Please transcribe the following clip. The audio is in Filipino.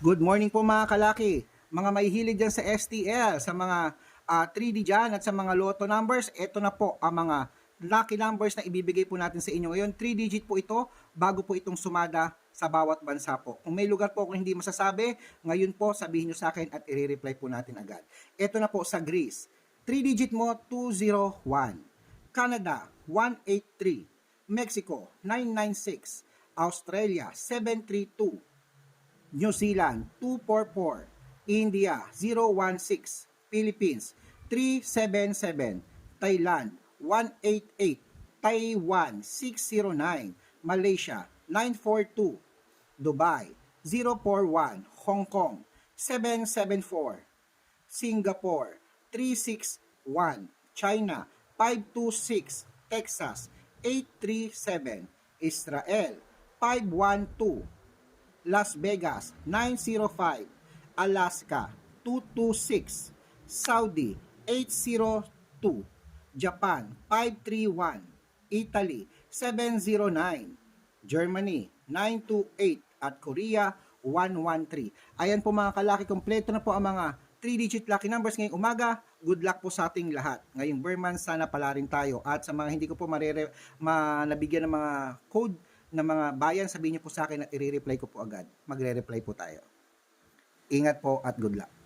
Good morning po mga kalaki. Mga may hilig dyan sa STL, sa mga ah, 3D dyan at sa mga lotto numbers, ito na po ang mga lucky numbers na ibibigay po natin sa inyo ngayon. 3 digit po ito bago po itong sumada sa bawat bansa po. Kung may lugar po kung hindi masasabi, ngayon po sabihin nyo sa akin at i-reply po natin agad. Ito na po sa Greece. 3 digit mo 201. Canada 183. Mexico 996. Australia 732. New Zealand 244, India 016, Philippines 377, Thailand 188, Taiwan 609, Malaysia 942, Dubai 041, Hong Kong 774, Singapore 361, China 526, Texas 837, Israel 512, Las Vegas 905, Alaska 226, Saudi 802, Japan 531, Italy 709, Germany 928 at Korea 113. Ayan po mga kalaki, kompleto na po ang mga 3-digit lucky numbers ngayong umaga. Good luck po sa ating lahat. Ngayong Berman, sana pala rin tayo. At sa mga hindi ko po marere, manabigyan ng mga code ng mga bayan, sabihin niyo po sa akin at i-reply ko po agad. Magre-reply po tayo. Ingat po at good luck.